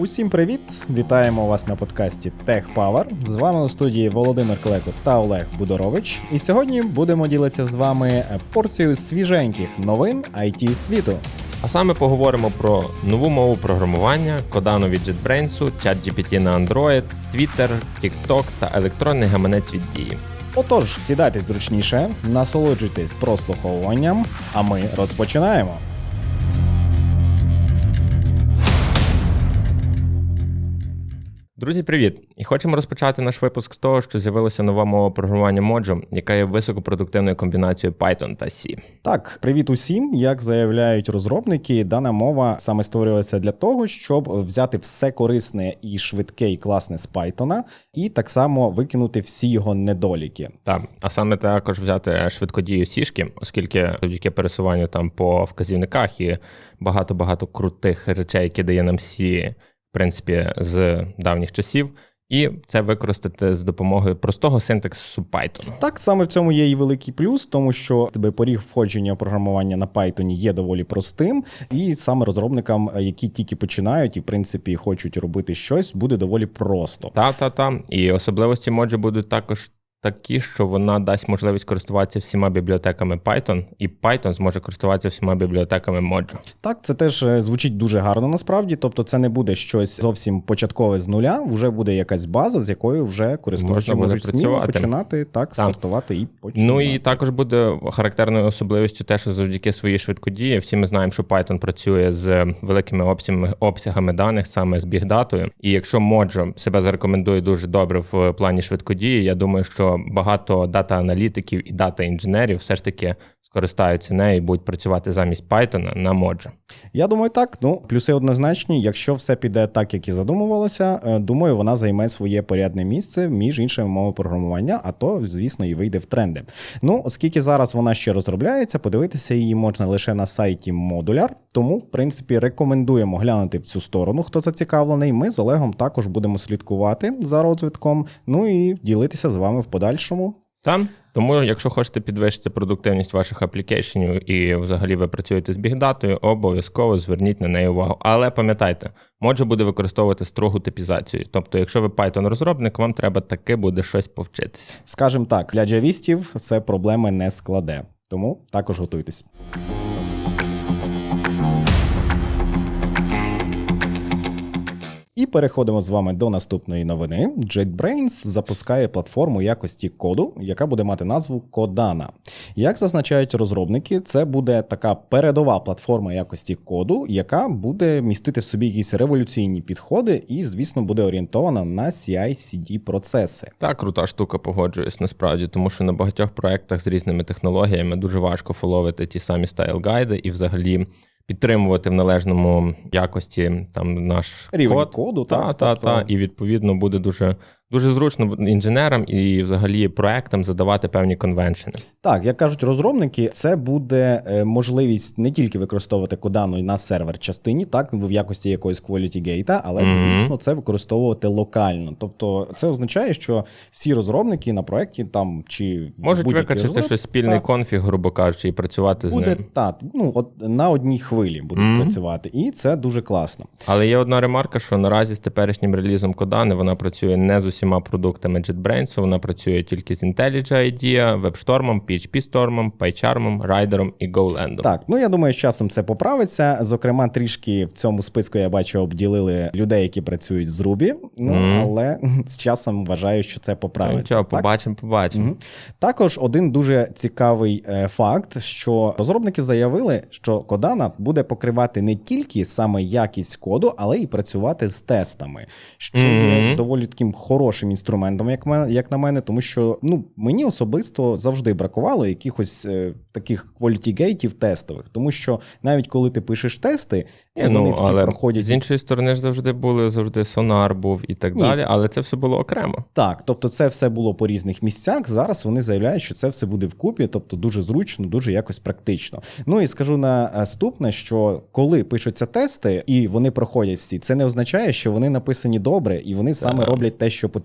Усім привіт! Вітаємо вас на подкасті Tech Power. З вами у студії Володимир Клеко та Олег Будорович. І сьогодні будемо ділитися з вами порцією свіженьких новин IT світу. А саме поговоримо про нову мову програмування, Codano від JetBrains, ChatGPT на Android, Twitter, TikTok та електронний гаманець від дії. Отож, сідайтесь зручніше, насолоджуйтесь прослуховуванням, а ми розпочинаємо. Друзі, привіт! І хочемо розпочати наш випуск з того, що з'явилася нова мова програмування Mojo, яка є високопродуктивною комбінацією Python та C. Так, привіт усім. Як заявляють розробники, дана мова саме створювалася для того, щоб взяти все корисне і швидке і класне з Python, і так само викинути всі його недоліки. Так, а саме також взяти швидкодію сішки, оскільки завдяки пересуванню там по вказівниках і багато багато крутих речей, які дає нам C, в принципі, з давніх часів, і це використати з допомогою простого синтаксу Python. Так саме в цьому є і великий плюс, тому що тебе поріг входження програмування на Python є доволі простим, і саме розробникам, які тільки починають і в принципі хочуть робити щось, буде доволі просто. Та, та, та. І особливості Моджі будуть також такі, що вона дасть можливість користуватися всіма бібліотеками Python, і Python зможе користуватися всіма бібліотеками Mojo. Так, це теж е, звучить дуже гарно насправді. Тобто, це не буде щось зовсім початкове з нуля. Вже буде якась база, з якою вже користувачі Можна буде сміло працювати. починати так, стартувати і починати. Ну і також буде характерною особливістю те, що завдяки своїй швидкодії, всі ми знаємо, що Python працює з великими обсягами, обсягами даних, саме з бігдатою. І якщо Mojo себе зарекомендує дуже добре в плані швидкодії, я думаю, що багато дата-аналітиків і дата-інженерів все ж таки скористаються нею і будуть працювати замість Python на Mojo. Я думаю, так. Ну, плюси однозначні. Якщо все піде так, як і задумувалося, е, думаю, вона займе своє порядне місце між іншими мовами програмування, а то, звісно, і вийде в тренди. Ну, оскільки зараз вона ще розробляється, подивитися її можна лише на сайті Modular, тому, в принципі, рекомендуємо глянути в цю сторону, хто зацікавлений. Ми з Олегом також будемо слідкувати за розвитком, ну і ділитися з вами в подальшому. Там тому, якщо хочете підвищити продуктивність ваших аплікейшенів і взагалі ви працюєте з бігдатою, обов'язково зверніть на неї увагу. Але пам'ятайте, може буде використовувати строгу типізацію. Тобто, якщо ви Python розробник, вам треба таки буде щось повчитися. Скажем так, для джавістів це проблеми не складе, тому також готуйтесь. І переходимо з вами до наступної новини. JetBrains запускає платформу якості коду, яка буде мати назву Codana. Як зазначають розробники, це буде така передова платформа якості коду, яка буде містити в собі якісь революційні підходи, і, звісно, буде орієнтована на CI-CD процеси. Так, крута штука, погоджуюсь насправді, тому що на багатьох проектах з різними технологіями дуже важко фоловити ті самі стайл-гайди і взагалі підтримувати в належному якості там наш Рівень код. коду, та, так, та, тобто- та, і відповідно буде дуже дуже зручно інженерам і взагалі проектам задавати певні конвеншени. Так, як кажуть розробники, це буде е, можливість не тільки використовувати кодану на сервер частині, так в якості якоїсь quality gate, але Мгм. звісно, це використовувати локально. Тобто, це означає, що всі розробники на проєкті там чи Можуть викачати щось спільний так, конфіг, грубо кажучи, і працювати з буде ним. так, ну от на одній хвилі будуть Мгм. працювати, і це дуже класно. Але є одна ремарка, що наразі з теперішнім релізом Кодани вона працює не з усіма продуктами JetBrains, вона працює тільки з IntelliJ IDEA, WebStorm, PHP Storm, PyCharm, Rider і GoLand. Так, ну я думаю, з часом це поправиться. Зокрема, трішки в цьому списку я бачу обділили людей, які працюють з Ruby. Ну Мгм. але з часом вважаю, що це поправиться. Нічого, побачимо, побачимо. Мгм. Також один дуже цікавий е, факт, що розробники заявили, що Кодана буде покривати не тільки саме якість коду, але й працювати з тестами, що є доволі таким хорошим інструментом, як мен- як на мене, тому що ну мені особисто завжди бракувало якихось е, таких quality-гейтів тестових, тому що навіть коли ти пишеш тести, Ні, вони ну, всі але проходять з іншої сторони ж завжди були, завжди сонар був і так Ні. далі, але це все було окремо. Так, тобто це все було по різних місцях. Зараз вони заявляють, що це все буде вкупі, тобто дуже зручно, дуже якось практично. Ну і скажу наступне, що коли пишуться тести і вони проходять всі, це не означає, що вони написані добре і вони саме роблять те, що потрібно.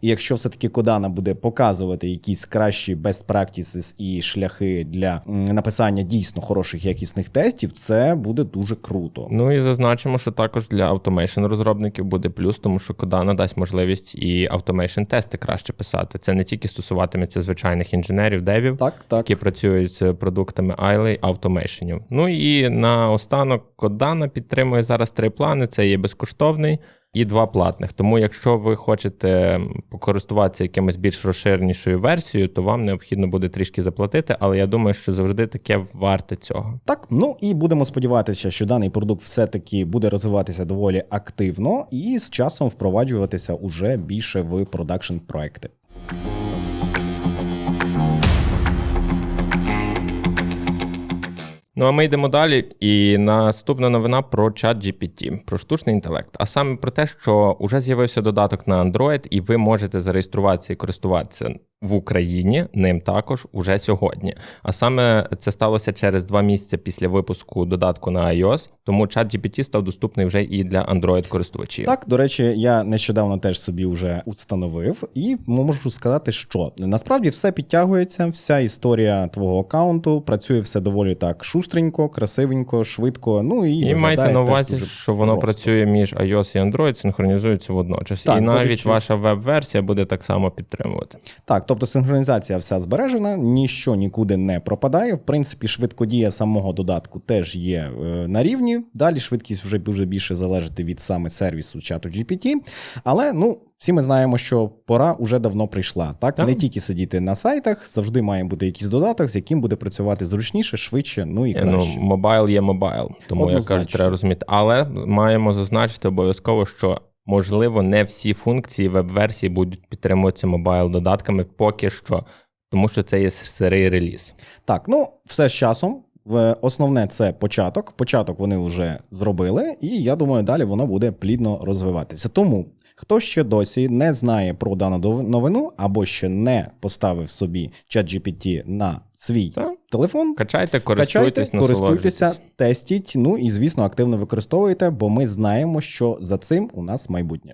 І якщо все-таки Кодана буде показувати якісь кращі best practices і шляхи для написання дійсно хороших якісних тестів, це буде дуже круто. Ну і зазначимо, що також для автомейшн розробників буде плюс, тому що Kodana дасть можливість і автомейшн тести краще писати. Це не тільки стосуватиметься звичайних інженерів, девів, Так, так. які працюють з продуктами Айли автомейшенів. Ну і наостанок Kodana підтримує зараз три плани: це є безкоштовний. І два платних. Тому, якщо ви хочете покористуватися якимось більш розширенішою версією, то вам необхідно буде трішки заплатити, але я думаю, що завжди таке варте цього. Так, ну і будемо сподіватися, що даний продукт все-таки буде розвиватися доволі активно і з часом впроваджуватися уже більше в продакшн проекти. Ну а ми йдемо далі. І наступна новина про чат GPT, про штучний інтелект. А саме про те, що вже з'явився додаток на Android, і ви можете зареєструватися і користуватися в Україні ним також уже сьогодні. А саме це сталося через два місяці після випуску додатку на iOS, тому чат GPT став доступний вже і для Android користувачів. Так, до речі, я нещодавно теж собі вже установив, і можу сказати, що насправді все підтягується, вся історія твого аккаунту, працює все доволі так шустренько, красивенько, швидко. Ну і, І майте на увазі, що воно просто. працює між iOS і Android, синхронізується водночас. Так, і навіть речі- ваша веб-версія буде так само підтримувати. Так, тобто синхронізація вся збережена, ніщо нікуди не пропадає. В принципі, швидкодія самого додатку теж є е, на рівні. Далі швидкість вже дуже більше залежати від саме сервісу чату GPT. Але ну. Всі ми знаємо, що пора уже давно прийшла. Так? Так. не тільки сидіти на сайтах, завжди має бути якийсь додаток, з яким буде працювати зручніше, швидше, ну і Е, Ну, краще. мобайл є мобайл, тому Однозначно. кажуть, треба розуміти. Але маємо зазначити обов'язково, що можливо не всі функції веб-версії будуть підтримуватися мобайл додатками поки що, тому що це є сирий реліз. Так, ну все з часом. Основне це початок. Початок вони вже зробили, і я думаю, далі воно буде плідно розвиватися. Тому хто ще досі не знає про дану новину або ще не поставив собі ChatGPT на свій Так. телефон. Качайте, Качайте, користуйтесь, користуйтеся, тестіть. Ну і звісно, активно використовуйте, бо ми знаємо, що за цим у нас майбутнє.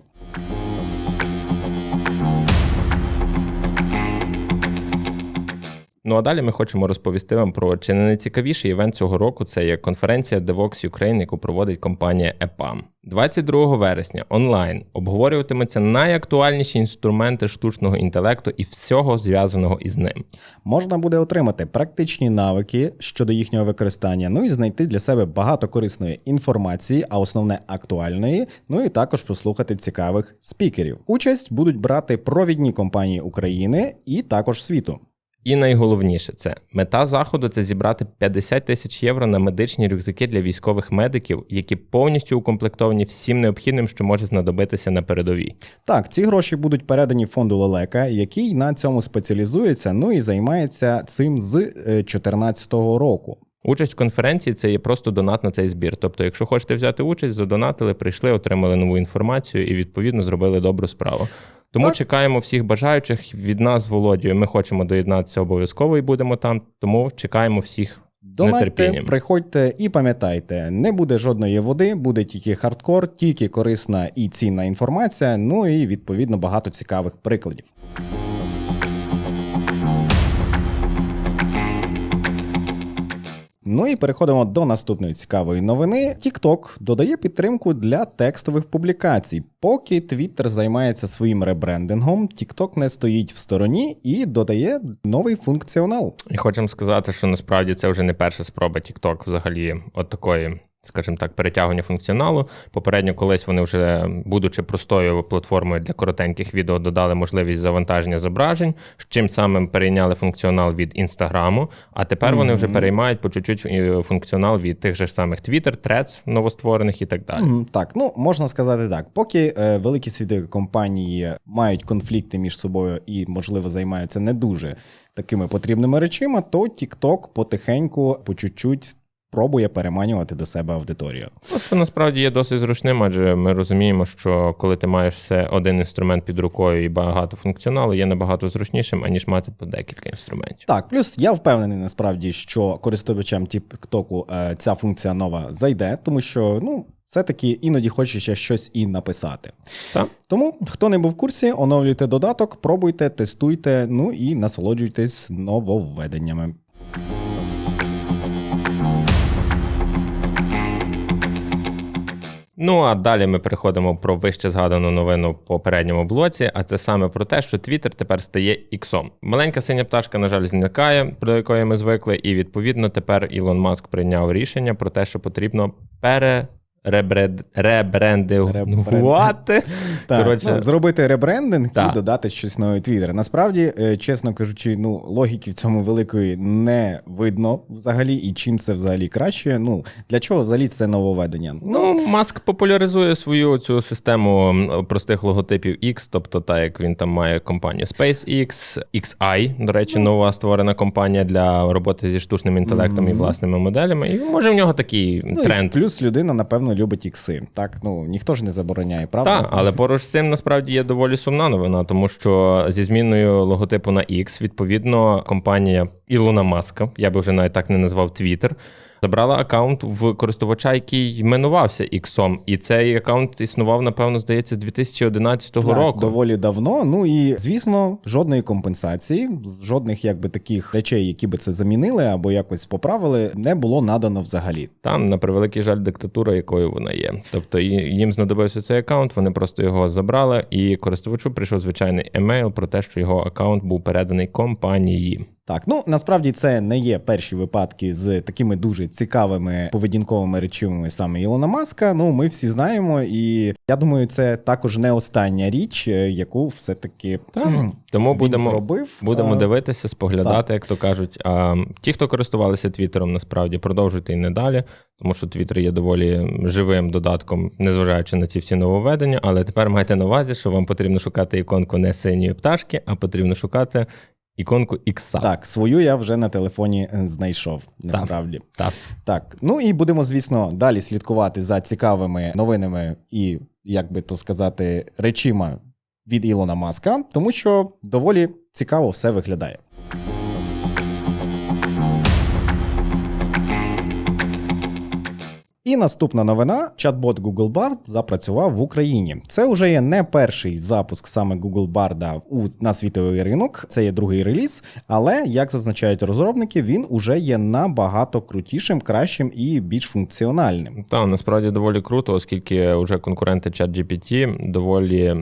Ну а далі ми хочемо розповісти вам про чи не найцікавіший івент цього року. Це є конференція DevOps Ukraine, яку проводить компанія EPAM. 22 вересня онлайн обговорюватимуться найактуальніші інструменти штучного інтелекту і всього зв'язаного із ним. можна буде отримати практичні навики щодо їхнього використання, ну і знайти для себе багато корисної інформації, а основне актуальної. Ну і також послухати цікавих спікерів. Участь будуть брати провідні компанії України і також світу. І найголовніше це мета заходу це зібрати 50 тисяч євро на медичні рюкзаки для військових медиків, які повністю укомплектовані всім необхідним, що може знадобитися на передовій. Так, ці гроші будуть передані фонду Лелека, який на цьому спеціалізується, ну і займається цим з 2014 року. Участь в конференції це є просто донат на цей збір. Тобто, якщо хочете взяти участь, задонатили, прийшли, отримали нову інформацію і відповідно зробили добру справу. Тому Так. чекаємо всіх бажаючих від нас з Володією. Ми хочемо доєднатися обов'язково і будемо там. Тому чекаємо всіх Донатьте, приходьте і пам'ятайте, не буде жодної води, буде тільки хардкор, тільки корисна і цінна інформація. Ну і відповідно багато цікавих прикладів. Ну і переходимо до наступної цікавої новини. TikTok додає підтримку для текстових публікацій. Поки Twitter займається своїм ребрендингом, TikTok не стоїть в стороні і додає новий функціонал. І хочемо сказати, що насправді це вже не перша спроба TikTok взагалі от такої. Скажімо так, перетягування функціоналу. Попередньо колись вони вже, будучи простою платформою для коротеньких відео, додали можливість завантаження зображень, чим самим перейняли функціонал від інстаграму. А тепер вони вже переймають по чуть-чуть е, функціонал від тих же ж самих Twitter, Threads новостворених і так далі. Мгм, Так, ну можна сказати так. Поки е, великі світові компанії мають конфлікти між собою і, можливо, займаються не дуже такими потрібними речима, то TikTok потихеньку, по чуть-чуть пробує переманювати до себе аудиторію. Ну, що насправді є досить зручним, адже ми розуміємо, що коли ти маєш все один інструмент під рукою і багато функціоналу, є набагато зручнішим, аніж мати по декілька інструментів. Так, плюс я впевнений насправді, що користувачам TikTok е, ця функція нова зайде, тому що ну. все-таки іноді хочеться щось і написати. Так. Тому, хто не був в курсі, оновлюйте додаток, пробуйте, тестуйте, ну і насолоджуйтесь нововведеннями. Ну а далі ми переходимо про вище згадану новину в попередньому блоці, а це саме про те, що Twitter тепер стає іксом. Маленька синя пташка, на жаль, зникає, до якої ми звикли, і відповідно тепер Ілон Маск прийняв рішення про те, що потрібно пере. Ребред... Ребрендувати. Так, Коротше, ну, зробити ребрендинг Так. і додати щось нове Твіттер. Насправді, е, чесно кажучи, ну логіки в цьому великої не видно взагалі, і чим це взагалі краще. Ну для чого взагалі це нововведення? Ну, Маск популяризує свою цю систему простих логотипів X, тобто так, як він там має компанію SpaceX, XI, до речі, нова створена компанія для роботи зі штучним інтелектом і власними моделями. І може в нього такий Ну, і тренд. плюс людина, напевно, любить ікси. Так, ну ніхто ж не забороняє, правда? Так, але поруч з цим насправді є доволі сумна новина, тому що зі зміною логотипу на X, відповідно, компанія Ілона Маска, я би вже навіть так не назвав Twitter, забрала аккаунт в користувача, який іменувався X. І цей аккаунт існував, напевно, здається, з 2011 Так, року. доволі давно. Ну і звісно, жодної компенсації, жодних якби таких речей, які би це замінили або якось поправили, не було надано взагалі. Там, на превеликий жаль, диктатура, якою вона є. Тобто їм знадобився цей аккаунт, вони просто його забрали, і користувачу прийшов звичайний емейл про те, що його аккаунт був переданий компанії. Так, ну насправді це не є перші випадки з такими дуже цікавими поведінковими речами саме Ілона Маска. Ну, ми всі знаємо, і я думаю, це також не остання річ, е, яку все-таки Тому він будемо зробив. Будемо А, дивитися, споглядати, як то кажуть. А ті, хто користувалися Твіттером, насправді продовжуйте і не далі, тому що Твіттер є доволі живим додатком, незважаючи на ці всі нововведення. Але тепер майте на увазі, що вам потрібно шукати іконку не синьої пташки, а потрібно шукати іконку ікса. Так, свою я вже на телефоні е, знайшов. Насправді. Так. Так, ну і будемо, звісно, далі слідкувати за цікавими новинами і, як би то сказати, речима від Ілона Маска, тому що доволі цікаво все виглядає. І наступна новина: чат-бот Google Bard запрацював в Україні. Це вже є не перший запуск саме Google Bard у на світовий ринок. Це є другий реліз, але як зазначають розробники, він уже є набагато крутішим, кращим і більш функціональним. Та насправді доволі круто, оскільки вже конкуренти ChatGPT доволі,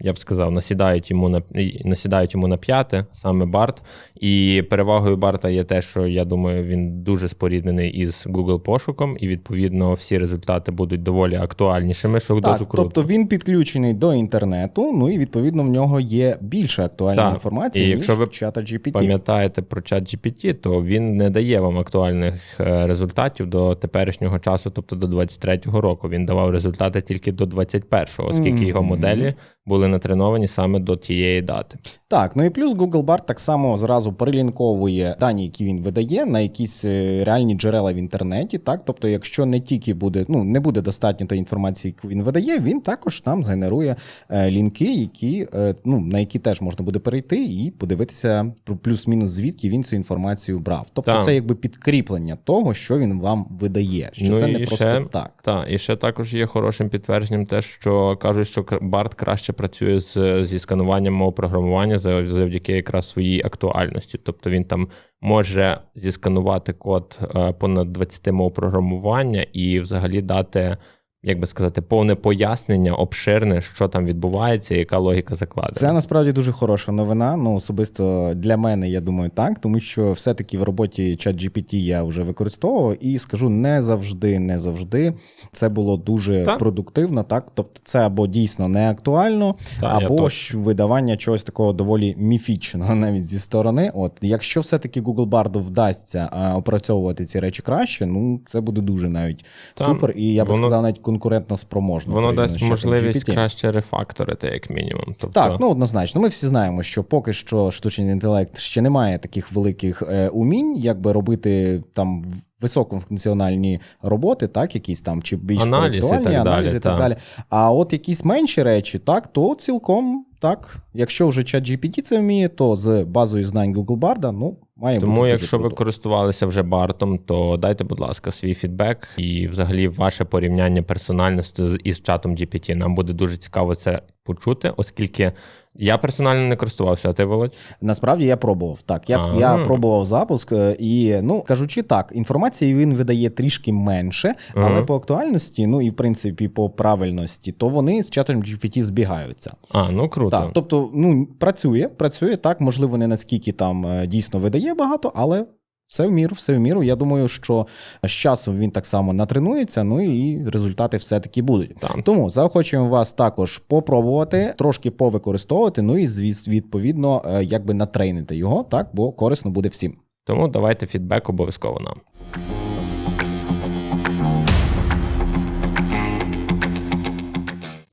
я б сказав, насідають йому на насідають йому на п'яте, саме Барт. І перевагою Барта є те, що я думаю, він дуже споріднений із Google пошуком, і відповідно всі результати будуть доволі актуальнішими, що Так, дуже круто. тобто він підключений до інтернету, ну і відповідно в нього є більше актуальної Так, інформації, і ніж якщо ви чата GPT. Пам'ятаєте про чат GPT, то він не дає вам актуальних е, результатів до теперішнього часу, тобто до 23-го року. Він давав результати тільки до 21-го, оскільки його моделі були натреновані саме до тієї дати. Так, ну і плюс Google Bard так само зразу прилінковує дані, які він видає, на якісь е, реальні джерела в інтернеті. Так, тобто, якщо не тільки буде, ну не буде достатньо тої інформації, яку він видає, він також нам згенерує е, лінки, які е, ну на які теж можна буде перейти і подивитися про плюс-мінус звідки він цю інформацію брав. Тобто, Так. це якби підкріплення того, що він вам видає, що Ну це не просто ще- так. Так, і ще також є хорошим підтвердженням те, що кажуть, що Барт краще працює з, зі скануванням мов програмування за- завдяки якраз своїй актуальності. Тобто він там може зісканувати код е, понад 20 мов програмування і взагалі дати. Як би сказати, повне пояснення, обширне, що там відбувається, яка логіка закладена. Це насправді дуже хороша новина. Ну особисто для мене, я думаю, так, тому що все-таки в роботі ChatGPT я вже використовував і скажу не завжди, не завжди. Це було дуже Так. продуктивно. Так, тобто, це або дійсно не актуально, Та, я або ж видавання чогось такого доволі міфічного навіть зі сторони. От якщо все-таки Google Bard вдасться опрацьовувати ці речі краще, ну це буде дуже навіть Там супер. І я би воно- сказав, навіть конкурентно спроможно. Воно дасть можливість GPT. краще рефакторити, як мінімум. Тобто, Так, ну однозначно. Ми всі знаємо, що поки що штучний інтелект ще не має таких великих е, умінь, якби робити там високофункціональні роботи, так, якісь там чи більш Аналіз і так далі, аналізи і так далі. А от якісь менші речі, так, то цілком так. Якщо вже чат GPT це вміє, то з базою знань Google Bard, ну Має Тому, бути якщо ви користувалися вже бартом, то дайте, будь ласка, свій фідбек і взагалі ваше порівняння персональності із чатом GPT. Нам буде дуже цікаво це почути, оскільки я персонально не користувався, а ти Володь? Насправді я пробував. Так, я, я пробував запуск, е, і ну кажучи так, інформації він видає трішки менше, але Ага. по актуальності, ну і в принципі по правильності, то вони з чатом GPT збігаються. А, ну круто. Так, тобто, ну працює, працює так. Можливо, не наскільки там е, дійсно видає багато, але. Все в міру, все в міру. Я думаю, що з часом він так само натренується, ну і результати все-таки будуть. Так. Тому заохочуємо вас також попробувати, трошки повикористовувати, ну і відповідно, е, якби натрейнити його, так, бо корисно буде всім. Тому давайте фідбек обов'язково нам.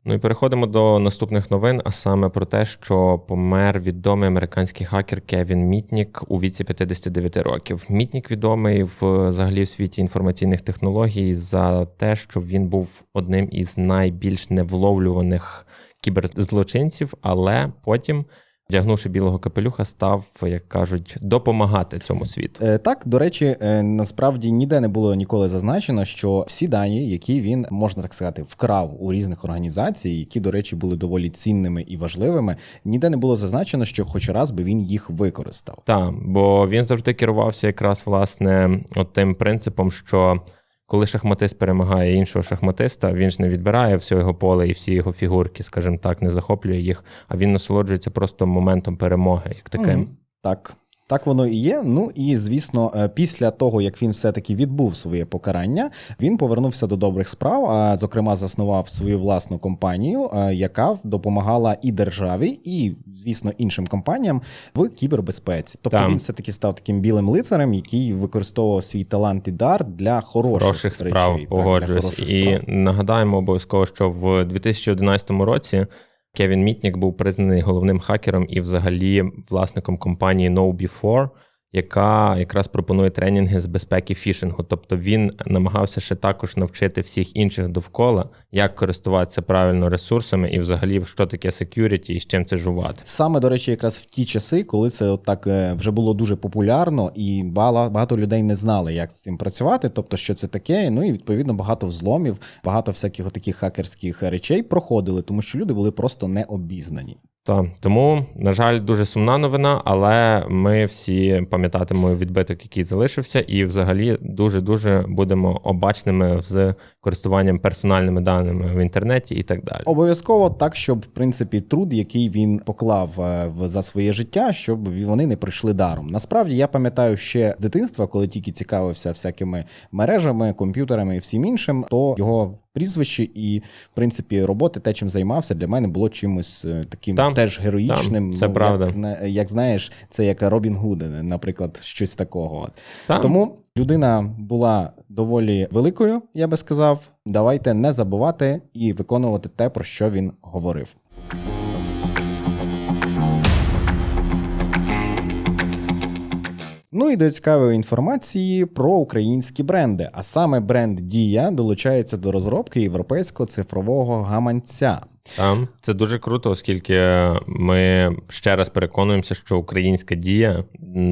Ну і переходимо до наступних новин, а саме про те, що помер відомий американський хакер Кевін Мітнік у віці 59 років. Мітнік відомий взагалі в світі інформаційних технологій за те, що він був одним із найбільш невловлюваних кіберзлочинців, але потім, вдягнувши білого капелюха, став, як кажуть, допомагати цьому світу. Е, Так, до речі, е, насправді ніде не було ніколи зазначено, що всі дані, які він можна так сказати, вкрав у різних організацій, які, до речі, були доволі цінними і важливими, ніде не було зазначено, що хоч раз би він їх використав. Так, бо він завжди керувався якраз власне от тим принципом, що коли шахматист перемагає іншого шахматиста, він ж не відбирає все його поле і всі його фігурки, скажімо так, не захоплює їх, а він насолоджується просто моментом перемоги, як таким. Мгм. Так. Так воно і є. Ну і звісно, е, після того як він все-таки відбув своє покарання, він повернувся до добрих справ. А зокрема, заснував свою власну компанію, е, яка допомагала і державі, і звісно іншим компаніям в кібербезпеці. Тобто Там. він все таки став таким білим лицарем, який використовував свій талант і дар для хороших, Хороших справ речей, для погоджуюсь. хороших І справ. нагадаємо обов'язково, що в 2011 році Кевін Мітнік був признаний головним хакером і взагалі власником компанії KnowBe4, яка якраз пропонує тренінги з безпеки фішингу. Тобто він намагався ще також навчити всіх інших довкола, як користуватися правильно ресурсами і взагалі що таке security і з чим це жувати. Саме до речі, якраз в ті часи, коли це от так е, вже було дуже популярно, і багато людей не знали, як з цим працювати, тобто що це таке. Ну і відповідно багато взломів, багато всяких таких хакерських речей проходили, тому що люди були просто не Та тому, на жаль, дуже сумна новина, але ми всі пам'ятатимемо відбиток, який залишився, і взагалі дуже дуже будемо обачними з користуванням персональними даними в інтернеті і так далі. Обов'язково так, щоб в принципі труд, який він поклав е, за своє життя, щоб вони не прийшли даром. Насправді я пам'ятаю ще дитинства, коли тільки цікавився всякими мережами, комп'ютерами і всім іншим, то його прізвище і в принципі роботи, те, чим займався, для мене було чимось е, таким Там, теж героїчним. там, це правда. Як, як знаєш, це як Робін Гуд, наприклад, щось такого. Там. Тому людина була доволі великою, я би сказав. Давайте не забувати і виконувати те, про що він говорив. Ну і до цікавої інформації про українські бренди. А саме бренд Дія долучається до розробки європейського цифрового гаманця. Там це дуже круто, оскільки ми ще раз переконуємося, що українська дія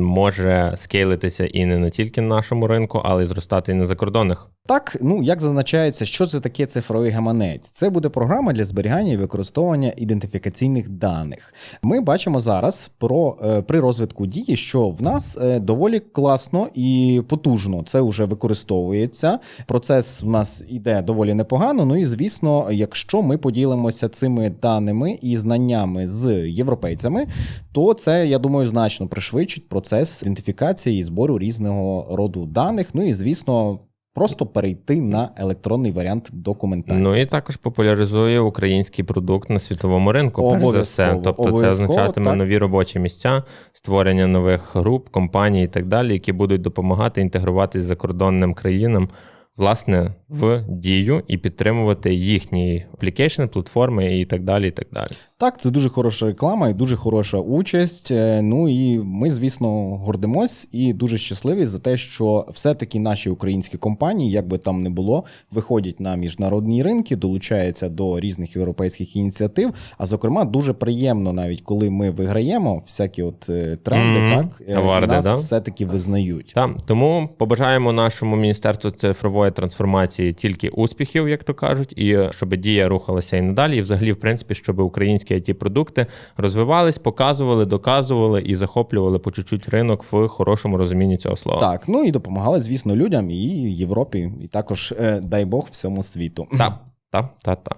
може скейлитися і не на тільки на нашому ринку, але й зростати і на закордонних. Так, ну як зазначається, що це таке цифровий гаманець? Це буде програма для зберігання і використовування ідентифікаційних даних. Ми бачимо зараз про е, при розвитку дії, що в нас е, доволі класно і потужно це вже використовується. Процес в нас іде доволі непогано. Ну і звісно, якщо ми поділимося цими даними і знаннями з європейцями, то це я думаю значно пришвидшить процес ідентифікації і збору різного роду даних. Ну і звісно. Просто перейти на електронний варіант документації. Ну і також популяризує український продукт на світовому ринку. Перш за все, тобто це означатиме так. нові робочі місця, створення нових груп, компаній і так далі, які будуть допомагати інтегруватись закордонним країнам. Власне, в дію і підтримувати їхні аплікейшни, платформи і так далі. І так далі. Так, це дуже хороша реклама і дуже хороша участь. Е, Ну і ми, звісно, гордимось і дуже щасливі за те, що все-таки наші українські компанії, як би там не було, виходять на міжнародні ринки, долучаються до різних європейських ініціатив. А зокрема, дуже приємно, навіть коли ми виграємо всякі от е, тренди, Мгм. так е, Аварди, нас да? все-таки визнають. Так, тому побажаємо нашому міністерству цифрової трансформації тільки успіхів, як то кажуть, і щоб дія рухалася і надалі, і взагалі, в принципі, щоб українські it продукти розвивались, показували, доказували і захоплювали по чуть-чуть ринок в хорошому розумінні цього слова. Так, ну і допомагали, звісно, людям і Європі, і також, е, дай Бог, всьому світу. так, так, так. так.